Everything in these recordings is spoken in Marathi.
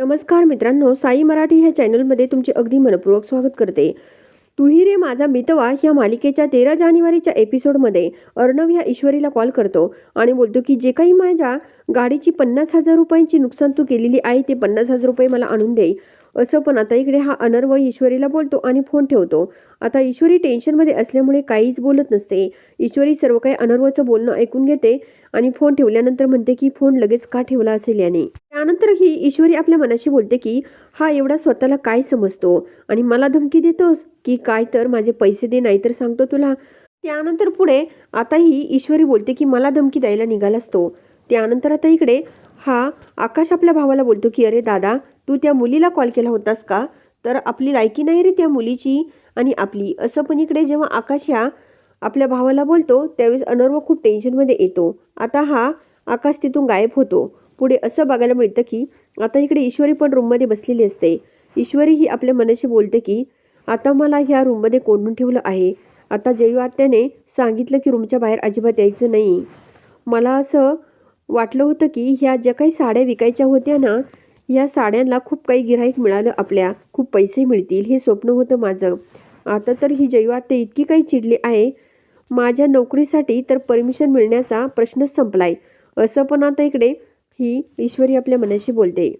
नमस्कार मित्रांनो साई मराठी ह्या चॅनलमध्ये तुमचे अगदी मनपूर्वक स्वागत करते. तुही रे माझा मितवा ह्या मालिकेच्या तेरा जानेवारीच्या एपिसोडमध्ये अर्णव ह्या ईश्वरीला कॉल करतो आणि बोलतो की जे काही माझ्या गाडीची पन्नास हजार रुपयांची नुकसान तू केलेली आहे ते पन्नास हजार रुपये मला आणून दे. असं पण आता इकडे हा अनर्व ईश्वरीला बोलतो आणि फोन ठेवतो. आता ईश्वरी टेन्शनमध्ये असल्यामुळे काहीच बोलत नसते. ईश्वरी सर्व काही अनर्वचं बोलणं ऐकून घेते आणि फोन ठेवल्यानंतर म्हणते की फोन लगेच का ठेवला असेल याने? त्यानंतर ही ईश्वरी आपल्या मनाशी बोलते की हा एवढा स्वतःला काय समजतो? आणि मला धमकी देतोस? की काय तर? माझे पैसे दे नाही तर सांगतो तुला. त्यानंतर पुढे आता ही ईश्वरी बोलते की मला धमकी द्यायला निघाला तो. त्यानंतर आता इकडे हा आकाश आपल्या भावाला बोलतो की अरे दादा तू त्या मुलीला कॉल केला होतास का? तर आपली लायकी नाही रे त्या मुलीची. आणि आपली असं पण इकडे जेव्हा आकाश ह्या आपल्या भावाला बोलतो त्यावेळेस अनर्व खूप टेन्शनमध्ये येतो. आता हा आकाश तिथून गायब होतो. पुढे असं बघायला मिळतं की आता इकडे ईश्वरी पण रूममध्ये बसलेली असते. ईश्वरी ही आपल्या मनाशी बोलते की आता मला ह्या रूममध्ये कोंडून ठेवलं आहे. आता जैवात्याने त्याने सांगितलं की रूमच्या बाहेर अजिबात यायचं नाही. मला असं वाटलं होतं की ह्या ज्या काही साड्या विकायच्या होत्या ना या साड्यांना खूप काही गिराईक मिळालं आपल्या. खूप पैसे मिळतील हे स्वप्न होतं माझं. आता तर ही जैवा ते इतकी काही चिडली आहे. माझ्या नोकरीसाठी तर परमिशन मिळण्याचा प्रश्नच संपलाय. असं पण आता इकडे ही ईश्वरी आपल्या मनाशी बोलते.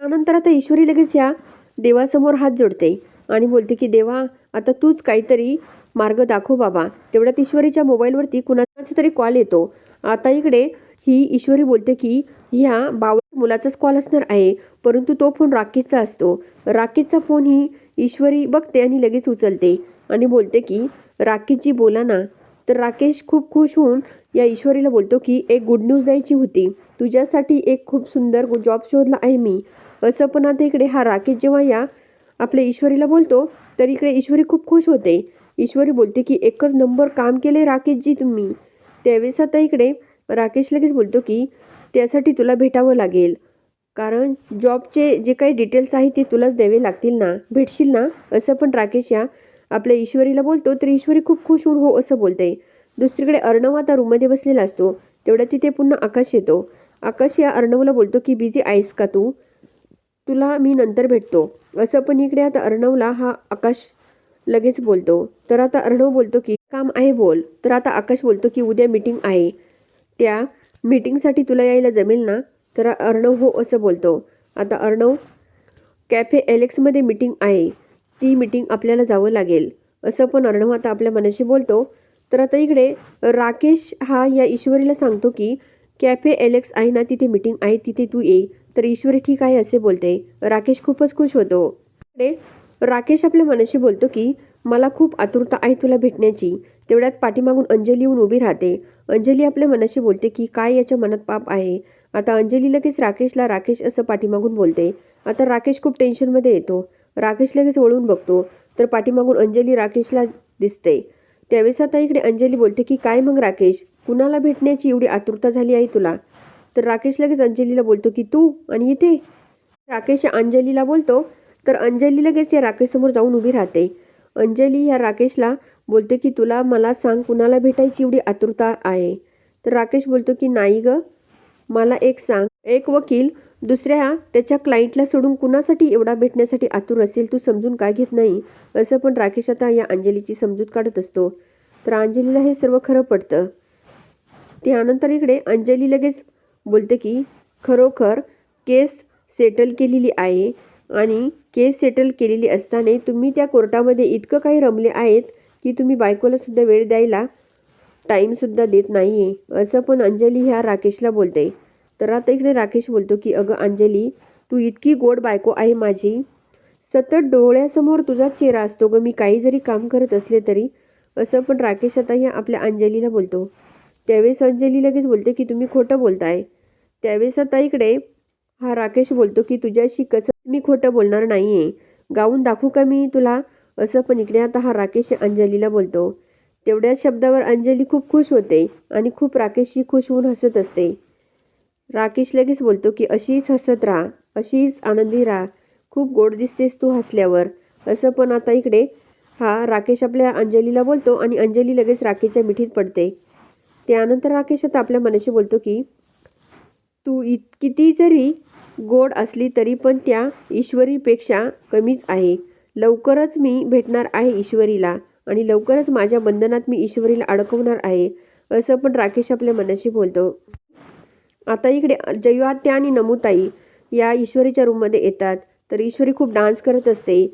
त्यानंतर आता ईश्वरी लगेच या देवासमोर हात जोडते आणि बोलते की देवा आता तूच काहीतरी मार्ग दाखव बाबा. तेवढ्यात ईश्वरीच्या मोबाईलवरती कुणाचा तरी कॉल येतो. आता इकडे ही ईश्वरी बोलते की ह्या बाव मुलाचाच कॉल असणार आहे. परंतु तो फोन राकेशचा असतो. राकेशचा फोन ही ईश्वरी बघते आणि लगेच उचलते आणि बोलते की राकेशजी बोला ना. तर राकेश खूप खुश होऊन या ईश्वरीला बोलतो की एक गुड न्यूज द्यायची होती. तुझ्यासाठी एक खूप सुंदर जॉब शोधला आहे मी. असं पण आता इकडे हा राकेश जेव्हा या आपल्या ईश्वरीला बोलतो तर इकडे ईश्वरी खूप खुश होते. ईश्वरी बोलते की एकच नंबर काम केले राकेशजी तुम्ही. त्यावेळेस आता इकडे राकेश लगेच बोलतो की त्यासाठी तुला भेटावं लागेल. कारण जॉबचे जे काही डिटेल्स आहेत ते तुलाच द्यावे लागतील ना? भेटशील ना? असं पण राकेश या आपल्या ईश्वरीला बोलतो तर ईश्वरी खूप खुश होऊन हो असं बोलते दुसरीकडे अर्णव आता रूममध्ये बसलेला असतो. तेवढ्या तिथे पुन्हा आकाश येतो. आकाश या अर्णवला बोलतो की बिझी आहेस का तू? तुला मी नंतर भेटतो. असं पण इकडे आता अर्णवला हा आकाश लगेच बोलतो. तर आता अर्णव बोलतो की काम आहे बोल. तर आता आकाश बोलतो की उद्या मीटिंग आहे. त्या मीटिंगसाठी तुला यायला जमेल ना? तर अर्णव हो असं बोलतो. आता अर्णव कॅफे एलेक्समध्ये मीटिंग आहे. ती मीटिंग आपल्याला जावं लागेल. असं पण अर्णव आता आपल्या मनाशी बोलतो. तर आता इकडे राकेश हा या ईश्वरीला सांगतो की कॅफे एलेक्स आहे ना तिथे मीटिंग आहे तिथे तू ये. तर ईश्वरी ठीक आहे असे बोलते. राकेश खूपच खुश होतो. इकडे राकेश आपल्या मनाशी बोलतो की मला खूप आतुरता आहे तुला भेटण्याची. तेवढ्यात पाठीमागून अंजली येऊन उभी राहते. अंजली आपल्या मनाशी बोलते की काय याच्या मनात पाप आहे? आता अंजली लगेच राकेशला राकेश असं पाठीमागून बोलते. आता राकेश खूप टेन्शनमध्ये येतो. राकेश लगेच वळून बघतो. तर पाठीमागून अंजली राकेशला दिसते. त्यावेळेस आता इकडे अंजली बोलते की काय मग राकेश? कुणाला भेटण्याची एवढी आतुरता झाली आहे तुला? तर राकेश लगेच अंजलीला बोलतो की तू आणि इथे? राकेश अंजलीला बोलतो. तर अंजली लगेच या राकेशसमोर जाऊन उभी राहते. अंजली ह्या राकेशला बोलते की तुला मला सांग कुणाला भेटायची एवढी आतुरता आहे? तर राकेश बोलतो की नाही ग मला एक सांग. एक वकील दुसऱ्या त्याच्या क्लायंटला सोडून कुणासाठी एवढा भेटण्यासाठी आतुर असेल तू समजून का घेत नाही? असं पण राकेश आता या अंजलीची समजूत काढत असतो. तर अंजलीला हे सर्व खरं पडतं. त्यानंतर इकडे अंजली लगेच बोलते की खरोखर केस सेटल केलेली आहे. आणि केस सेटल केलेली असताना तुम्ही त्या कोर्टामध्ये इतकं काही रमले आहेत की तुम्ही बायकोलासुद्धा वेळ द्यायला टाईमसुद्धा देत नाही आहे असं पण अंजली ह्या राकेशला बोलते. तर आता इकडे राकेश बोलतो की अगं अंजली तू इतकी गोड बायको आहे माझी. सतत डोळ्यासमोर तुझा चेहरा असतो ग. मी काही जरी काम करत असले तरी. असं पण राकेश आता ह्या आपल्या अंजलीला बोलतो. त्यावेळेस अंजली लगेच बोलते की तुम्ही खोटं बोलताय. त्यावेळेस आता इकडे हा राकेश बोलतो की तुझ्याशी कसं मी खोटं बोलणार नाही आहे गाऊन दाखवू का मी तुला? असं पण इकडे आता हा राकेश अंजलीला बोलतो. तेवढ्या शब्दावर अंजली खूप खुश होते आणि खूप राकेशशी खुश होऊन हसत असते. राकेश लगेच बोलतो की अशीच हसत राहा अशीच आनंदी राहा. खूप गोड दिसतेस तू हसल्यावर. असं पण आता इकडे हा राकेश आपल्या अंजलीला बोलतो आणि अंजली लगेच राकेशच्या मिठीत पडते. त्यानंतर राकेश आता आपल्या मनाशी बोलतो की तू इत किती जरी गोड असली तरी पण त्या ईश्वरीपेक्षा कमीच आहे. लवकरच मी भेटणार आहे ईश्वरीला आणि लवकरच माझ्या बंधनात मी ईश्वरीला अडकवणार आहे असं पण राकेश आपल्या मनाशी बोलतो. आता इकडे जयवात्या आणि नमुताई या ईश्वरीच्या रूममध्ये येतात. तर ईश्वरी खूप डान्स करत असते.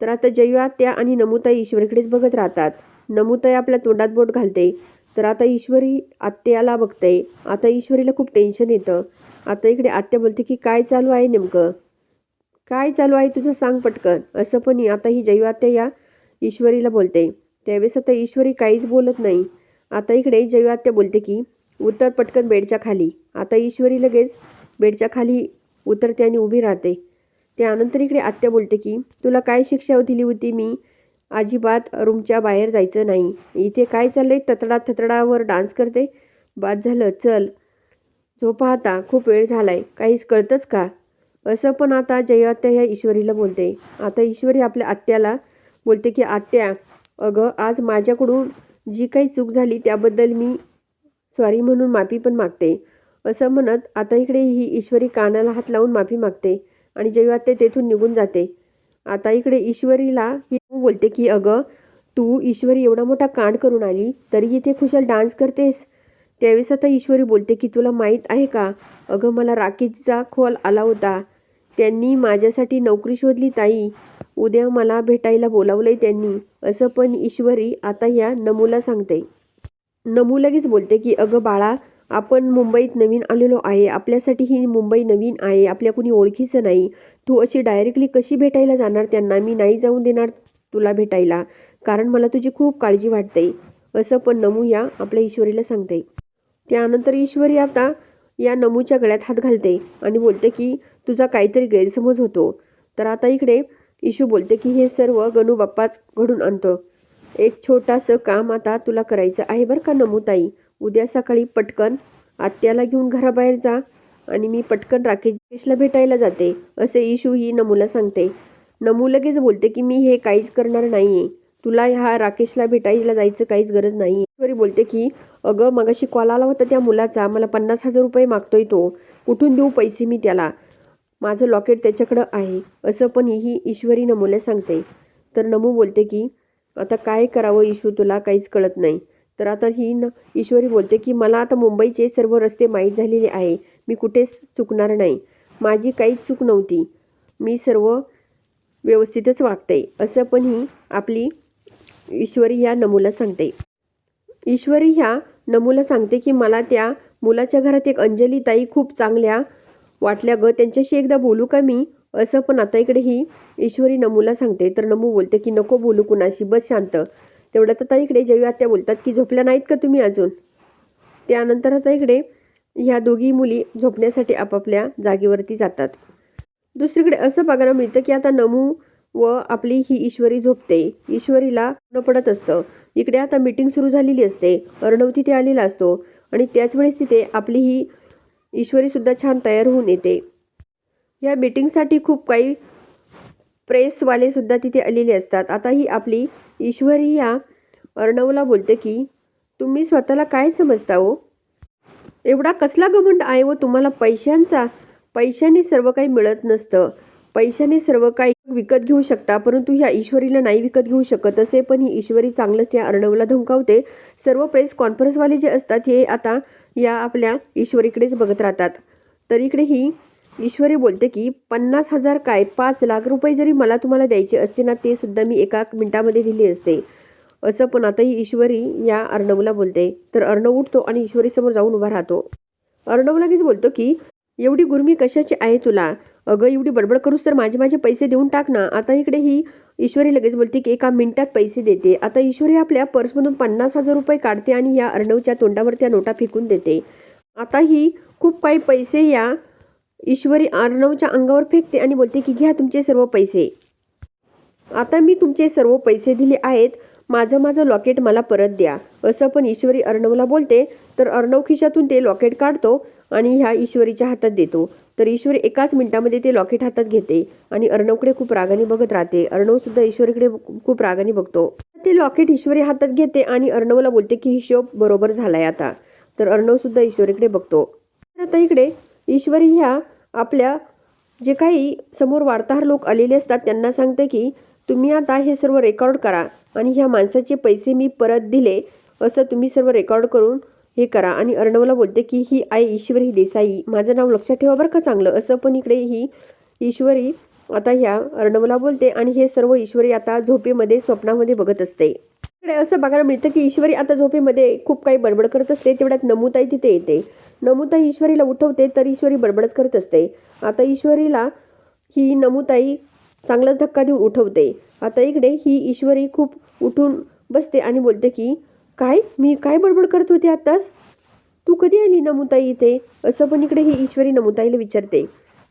तर आता जयवात्या आणि नमुताई ईश्वरीकडेच बघत राहतात. नमुताई आपल्या तोंडात बोट घालते. तर आता ईश्वरी आत्याला बघते. आता ईश्वरीला खूप टेन्शन येतं. आता इकडे आत्या बोलते की काय चालू आहे नेमकं? काय चालू आहे तुझं सांग पटकन. असं पण आता ही जैवात्या या ईश्वरीला बोलते. त्यावेळेस आता ईश्वरी काहीच बोलत नाही. आता इकडे जयवात्या बोलते की उतर पटकन बेडच्या खाली. आता ईश्वरी लगेच बेडच्या खाली उतरते आणि उभी राहते. त्यानंतर इकडे आत्या बोलते की तुला काय शिक्षा दिली होती मी? अजिबात रूमच्या बाहेर जायचं नाही. इथे काय चाललंय? ततडा थतडावर डान्स करते? बाद झालं चल. झोपा आता खूप वेळ झालाय काहीच कळतंच का? असं पण आता जयात्या ह्या ईश्वरीला बोलते. आता ईश्वरी आपल्या आत्याला बोलते की आत्या अगं आज माझ्याकडून जी काही चूक झाली त्याबद्दल मी सॉरी म्हणून माफी पण मागते. असं म्हणत आता इकडे ही ईश्वरी कानाला हात लावून माफी मागते आणि जेव्हा ते तेथून निघून जाते. आता इकडे ईश्वरीला ही बोलते की अगं तू ईश्वरी एवढा मोठा कांड करून आली तरी इथे खुशाल डान्स करतेस? त्यावेळेस आता ईश्वरी बोलते की तुला माहीत आहे का? अगं मला राकेशचा खोल आला होता. त्यांनी माझ्यासाठी नोकरी शोधली ताई. उद्या मला भेटायला बोलावलंय त्यांनी. असं पण ईश्वरी आता या नमूला सांगते. नमू लगेच बोलते की अगं बाळा आपण मुंबईत नवीन आलेलो आहे. आपल्यासाठी ही मुंबई नवीन आहे. आपल्या कुणी ओळखीचं नाही. तू अशी डायरेक्टली कशी भेटायला जाणार त्यांना? मी नाही जाऊन देणार तुला भेटायला. कारण मला तुझी खूप काळजी वाटते. असं पण नमू या आपल्या ईश्वरीला सांगते. त्यानंतर ईश्वरी आता या नमूच्या गळ्यात हात घालते आणि बोलते की तुझा काहीतरी गैरसमज होतो. तर आता इकडे इशू बोलते की हे सर्व गणू बाप्पाच घडून आणतो. एक छोटासं काम आता तुला करायचं आहे बरं का नमूताई? उद्या सकाळी पटकन आत्याला घेऊन घराबाहेर जा आणि मी पटकन राकेशला भेटायला जाते असे इशू ही नमूला सांगते. नमू लगेच बोलते की मी हे काहीच करणार नाही आहे तुला ह्या राकेशला भेटायला जायचं काहीच गरज नाही ईश्वरी बोलते की अगं मगाशी कॉल आला होता त्या मुलाचा. मला पन्नास हजार रुपये मागतोय तो. कुठून देऊ पैसे मी त्याला? माझं लॉकेट त्याच्याकडं आहे. असं पण ही ईश्वरी नमूला सांगते. तर नमू बोलते की आता काय करावं इशू तुला? काहीच कळत नाही. तर आता ही न ईश्वरी बोलते की मला आता मुंबईचे सर्व रस्ते माहीत झालेले आहे. मी कुठेच चुकणार नाही. माझी काहीच चूक नव्हती. मी सर्व व्यवस्थितच वागते. असं पण ही आपली ईश्वरी ह्या नमूला सांगते. ईश्वरी ह्या नमूला सांगते की मला त्या मुलाच्या घरात एक अंजली ताई खूप चांगल्या वाटल्या ग. त्यांच्याशी एकदा बोलू का मी? असं पण आता इकडे ही ईश्वरी नमूला सांगते. तर नमू बोलते की नको बोलू कुणाशी. बस शांत. तेवढ्यात आता इकडे जयू आत्या बोलतात की झोपल्या नाहीत का तुम्ही अजून? त्यानंतर आता इकडे ह्या दोघी मुली झोपण्यासाठी आपापल्या जागेवरती जातात. दुसरीकडे असं बघायला मिळतं की आता नमू व आपली ही ईश्वरी झोपते. ईश्वरीला न पडत असतं. इकडे आता मीटिंग सुरू झालेली असते. अर्णव तिथे आलेला असतो आणि त्याच वेळेस तिथे आपली ही ईश्वरीसुद्धा छान तयार होऊन येते. या मीटिंगसाठी खूप काही प्रेसवालेसुद्धा तिथे आलेले असतात. आता ही आपली ईश्वरी या अर्णवला बोलते की तुम्ही स्वतःला काय समजता हो? एवढा कसला घमंड आहे व तुम्हाला पैशांचा पैशाने सर्व काही मिळत नसतं. पैशाने सर्व काही विकत घेऊ शकता परंतु ह्या ईश्वरीला नाही विकत घेऊ शकत असे पण ही ईश्वरी चांगलंच या अर्णवला धमकावते. सर्व प्रेस कॉन्फरन्सवाले जे असतात हे आता या आपल्या ईश्वरीकडेच बघत राहतात. तर इकडे ही ईश्वरी बोलते की पन्नास हजार काय? पाच लाख रुपये जरी मला तुम्हाला द्यायचे असते ना ते सुद्धा मी एका मिनिटामध्ये दिले असते. असं पण आता ही ईश्वरी या अर्णवला बोलते. तर अर्णव उठतो आणि ईश्वरीसमोर जाऊन उभा राहतो. अर्णव लगेच बोलतो की एवढी गुरमी कशाची आहे तुला? अगं एवढी बडबड करूस तर माझे माझे पैसे देऊन टाक ना. आता इकडे ही ईश्वरी लगेच बोलते की एका मिनिटात पैसे देते. आता ईश्वरी आपल्या पर्समधून पन्नास हजार रुपये काढते आणि या अर्णवच्या तोंडावर त्या नोटा फेकून देते. आता ही खूप काही पैसे या ईश्वरी अर्णवच्या अंगावर फेकते आणि बोलते की घ्या तुमचे सर्व पैसे. आता मी तुमचे सर्व पैसे दिले आहेत. माझं माझं लॉकेट मला परत द्या. असं पण ईश्वरी अर्णवला बोलते. तर अर्णव खिशातून ते लॉकेट काढतो आणि ह्या ईश्वरीच्या हातात देतो. तर ईश्वरी एकाच मिनिटामध्ये ते लॉकेट हातात घेते आणि अर्णवकडे खूप रागाने बघत राहते. अर्णव सुद्धा ईश्वरीकडे खूप रागाने बघतो. ते लॉकेट ईश्वरी हातात घेते आणि अर्णवला बोलते की हिशोब बरोबर झालाय आता. तर अर्णव सुद्धा ईश्वरीकडे बघतो. तर आता इकडे ईश्वरी ह्या आपल्या जे काही समोर वार्ताहर लोक आलेले असतात त्यांना सांगते की तुम्ही आता हे सर्व रेकॉर्ड करा आणि ह्या माणसाचे पैसे मी परत दिले असं तुम्ही सर्व रेकॉर्ड करून हे करा. आणि अर्णवला बोलते की ही आई ईश्वरी देसाई माझं नाव लक्षात ठेवा बरं का चांगलं. असं पण इकडे ही ईश्वरी आता ह्या अर्णवला बोलते आणि हे सर्व ईश्वरी आता झोपेमध्ये स्वप्नामध्ये बघत असते. इकडे असं बघायला मिळतं की ईश्वरी आता झोपेमध्ये खूप काही बडबड करत असते. तेवढ्यात नमुताई तिथे येते. नमुताई ईश्वरीला उठवते तर ईश्वरी बडबडत करत असते. आता ईश्वरीला ही नमुताई चांगलाच धक्का देऊन उठवते. आता इकडे ही ईश्वरी खूप उठून बसते आणि बोलते की काय? मी काय बडबड करत होते आत्ताच? तू कधी आली नमुताई इथे? असं पण इकडे ही ईश्वरी नमुताईला विचारते.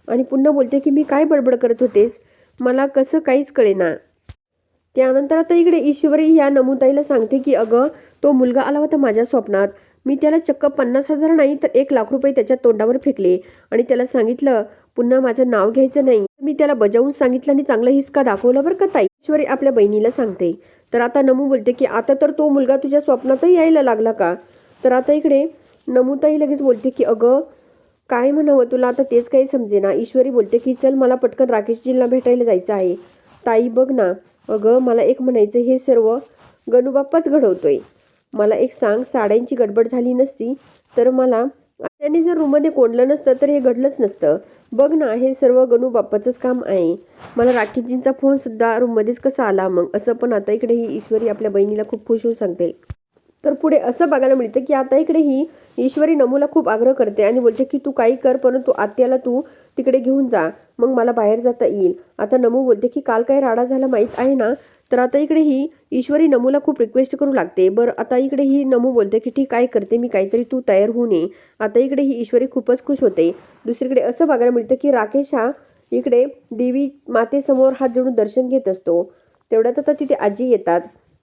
आणि पुन्हा बोलते की मी काय बडबड करत होतेस? मला कसं काहीच कळेना. त्यानंतर आता इकडे ईश्वरी या नमुताईला सांगते की अगं तो मुलगा आला होता माझ्या स्वप्नात. मी त्याला चक्क पन्नास हजार नाही तर एक लाख रुपये त्याच्या तोंडावर फेकले. आणि त्याला सांगितलं पुन्हा माझं नाव घ्यायचं नाही. मी त्याला बजावून सांगितलं आणि चांगला हिसका दाखवला बरं का ताई. ईश्वरी आपल्या बहिणीला सांगते. तर आता नमू बोलते की आता तर तो मुलगा तुझ्या स्वप्नातही यायला लागला का? तर आता इकडे नमुताई लगेच बोलते की अगं काय म्हणावं तुला? आता तेच काही समजेना. ईश्वरी बोलते की चल मला पटकन राकेशजींना भेटायला जायचं आहे. ताई बघ ना. अगं मला एक म्हणायचं हे सर्व गणूबाप्पाच घडवतोय. मला एक सांग साड्यांची गडबड झाली नसती तर मला त्याने जर रूममध्ये कोंडलं नसतं तर हे घडलंच नसतं. बघ ना हे सर्व गणू बाप्पाचंच काम आहे. मला राखीजींचा फोनसुद्धा रूममध्येच कसा आला मग? असं पण आता इकडे ही ईश्वरी आपल्या बहिणीला खूप खुश होऊन सांगते. तर पुढे असं बघायला मिळतं की आता इकडे ही ईश्वरी नमूला खूप आग्रह करते आणि बोलते की तू काही कर परंतु आत्याला तू तिकडे घेऊन जा. मग मला बाहेर जाता येईल. आता नमू बोलते की काल काय राडा झाला माहीत आहे ना? तर आता इकडे ही ईश्वरी नमूला खूप रिक्वेस्ट करू लागते. बरं आता इकडे ही नमू बोलते की ठीक काय करते मी काहीतरी तू तयार होऊ नये आता इकडे ही ईश्वरी खूपच खुश होते. दुसरीकडे असं बघायला मिळतं की राकेश हा इकडे देवी मातेसमोर हात जोडून दर्शन घेत असतो. तेवढ्यात आता तिथे आजी येतात.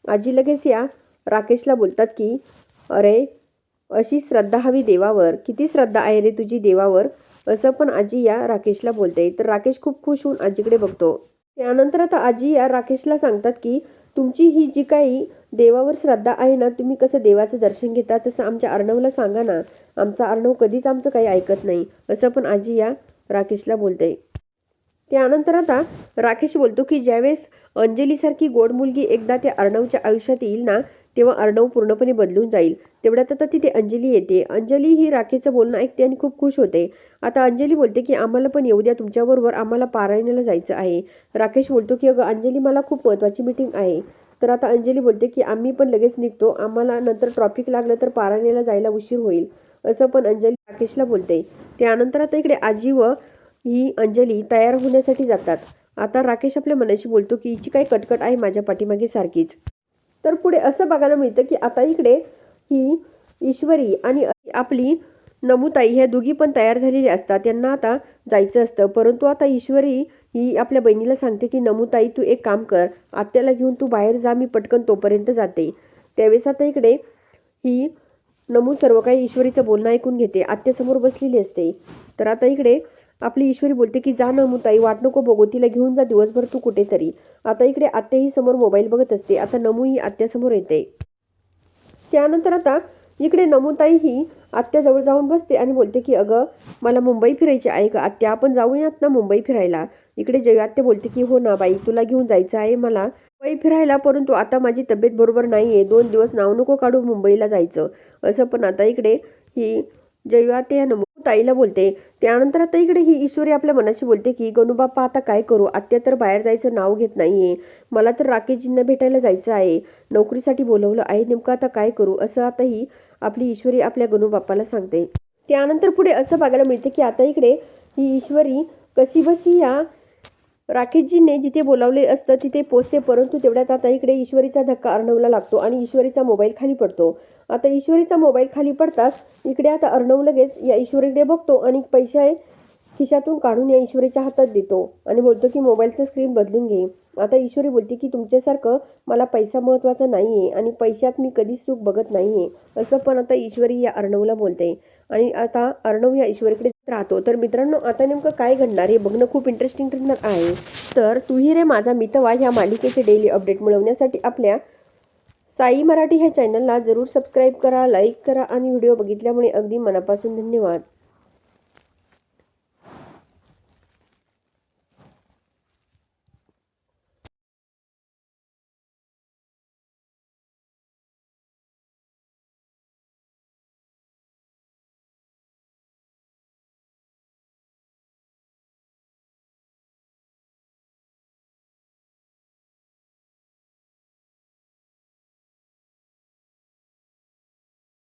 आजी लगेच या राकेशला बोलतात की अरे अशी श्रद्धा हवी देवावर. किती श्रद्धा आहे रे तुझी देवावर. असं पण आजी या राकेशला बोलते. तर राकेश खूप खुश होऊन आजीकडे बघतो. त्यानंतर आता आजी या राकेशला सांगतात की तुमची ही जी काही देवावर श्रद्धा आहे ना तुम्ही कसं देवाचं दर्शन घेता? तसं आमच्या अर्णवला सांगा ना. आमचा अर्णव कधीच आमचं काही ऐकत नाही. असं पण आजी या राकेशला बोलते. त्यानंतर आता राकेश बोलतो की ज्यावेळेस अंजलीसारखी गोड मुलगी एकदा त्या अर्णवच्या आयुष्यात येईल ना तेव्हा अर्णव पूर्णपणे बदलून जाईल. तेवढ्यात आता तिथे अंजली येते. अंजली ही राखेचं बोलणं ऐकते आणि खूप खुश होते. आता अंजली बोलते की आम्हाला पण येऊ द्या. तुमच्याबरोबर आम्हाला पारायणाला जायचं आहे. राकेश बोलतो की अगं अंजली मला खूप महत्त्वाची मीटिंग आहे. तर आता अंजली बोलते की आम्ही पण लगेच निघतो. आम्हाला नंतर ट्रॉफिक लागलं तर पारायणाला जायला उशीर होईल. असं पण अंजली राकेशला बोलते. त्यानंतर आता इकडे आजी व ही अंजली तयार होण्यासाठी जातात. आता राकेश आपल्या मनाशी बोलतो की हिची काही कटकट आहे माझ्या पाठीमागे सारखीच. तर पुढे असं बघायला मिळतं की आता इकडे ही ईश्वरी आणि आपली नमुताई ह्या दोघी पण तयार झालेली असतात. त्यांना आता जायचं असतं. परंतु आता ईश्वरी ही आपल्या बहिणीला सांगते की नमुताई तू एक काम कर. आत्याला घेऊन तू बाहेर जा. मी पटकन तोपर्यंत जाते. त्यावेळेस आता इकडे ही नमू सर्व काही ईश्वरीचं बोलणं ऐकून घेते. आत्यासमोर बसलेली असते. तर आता इकडे आपली ईश्वरी बोलते की जा नमुताई वाट नको बघू तिला घेऊन जा दिवसभर तू कुठेतरी. आता इकडे आत्याही समोर मोबाईल बघत असते. आता नमूही आत्यासमोर येते. त्यानंतर आता इकडे नमुताई ही आत्याजवळ जाऊन बसते आणि बोलते की अगं मला मुंबई फिरायची आहे का आत्या आपण जाऊयात ना मुंबई फिरायला. इकडे जय आत्या बोलते की हो ना बाई तुला घेऊन जायचं आहे मला मुंबई फिरायला परंतु आता माझी तब्येत बरोबर नाही आहे दोन दिवस नाव नको काढू मुंबईला जायचं. असं पण आता इकडे ही जयवाते या नमू ताईला बोलते. त्यानंतर आता इकडे ही ईश्वरी आपल्या मनाशी बोलते की गणूबाप्पा आता काय करू? आत्या तर बाहेर जायचं नाव घेत नाहीये. मला तर राकेशजींना भेटायला जायचं आहे. नोकरीसाठी बोलवलं आहे. नेमकं आता काय करू? असं आता ही आपली ईश्वरी आपल्या गणूबाप्पाला सांगते. त्यानंतर पुढे असं बघायला मिळते की आता इकडे ही ईश्वरी कशी बशी या राकेशजीने जिथे बोलावले असतं तिथे पोचते परंतु तेवढ्यात आता इकडे ईश्वरीचा धक्का अर्णवला लागतो आणि ईश्वरीचा मोबाईल खाली पडतो. आता ईश्वरीचा मोबाईल खाली पडताच इकडे आता अर्णव लगेच या ईश्वरीकडे बघतो आणि पैसे खिशातून काढून या ईश्वरीच्या हातात देतो आणि बोलतो की मोबाईलचं स्क्रीन बदलून घे. आता ईश्वरी बोलते की तुमच्यासारखं मला पैसा महत्त्वाचा नाही आहे आणि पैशात मी कधीच सुख बघत नाही आहे असं पण आता ईश्वरी या अर्णवला बोलते. आणि आता अर्णव या ईश्वरीकडे राहतो. तर मित्रांनो आता नेमकं काय घडणार हे बघणं खूप इंटरेस्टिंग ठरणार आहे. तर तुही रे माझा मितवा ह्या मालिकेचे डेली अपडेट मिळवण्यासाठी आपल्या साई मराठी ह्या चॅनलला जरूर सबस्क्राईब करा लाईक करा आणि व्हिडिओ बघितल्यामुळे अगदी मनापासून धन्यवाद.